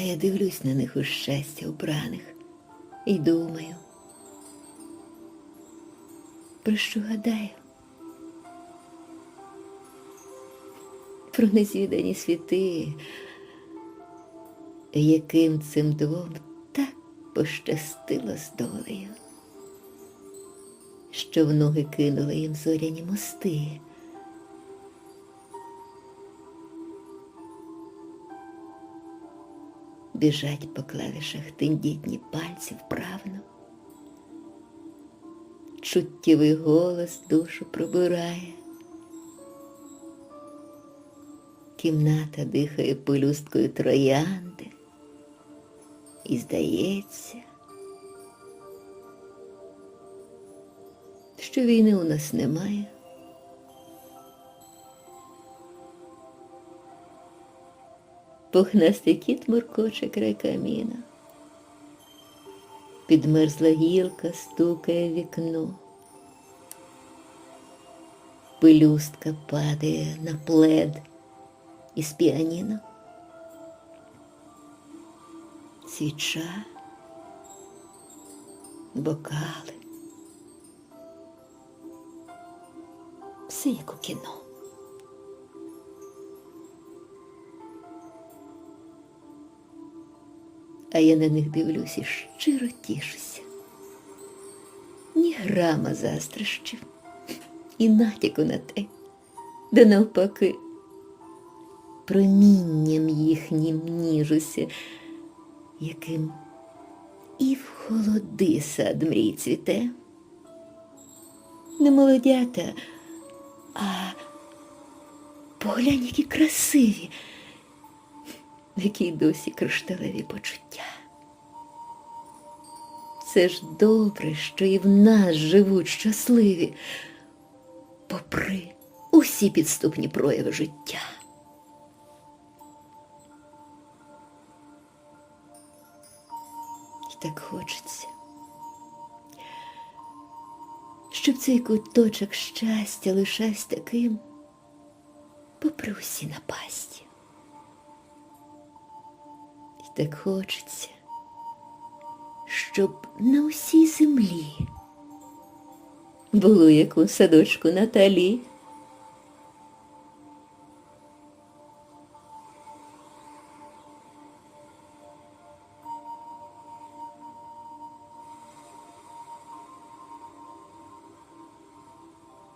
А я дивлюсь на них у щастя убраних і думаю, про що гадаю? Про незвідані світи, яким цим двом так пощастило з долею, що в ноги кинули їм зоряні мости. Біжать по клавішах тендітні пальці вправно. Чуттєвий голос душу пробирає. Кімната дихає пелюсткою троянди. І здається, що війни у нас немає. Пухнастий кіт муркоче край каміна. Підмерзла гілка стукає вікно. Пелюстка падає на плед із піаніно. Свіча, бокали. Все як у кіно. А я на них дивлюсь і щиро тішуся. Ні грама застрощів, і натяку на те, де навпаки, промінням їхнім ніжуся, яким і в холоди сад мрій цвіте. Не молодята, а поглянь, які красиві які досі кришталеві почуття. Це ж добре, що і в нас живуть щасливі, попри усі підступні прояви життя. І так хочеться, щоб цей куточок щастя лишався таким, попри усі напасті. Так хочеться, щоб на усій землі було як у садочку Наталі.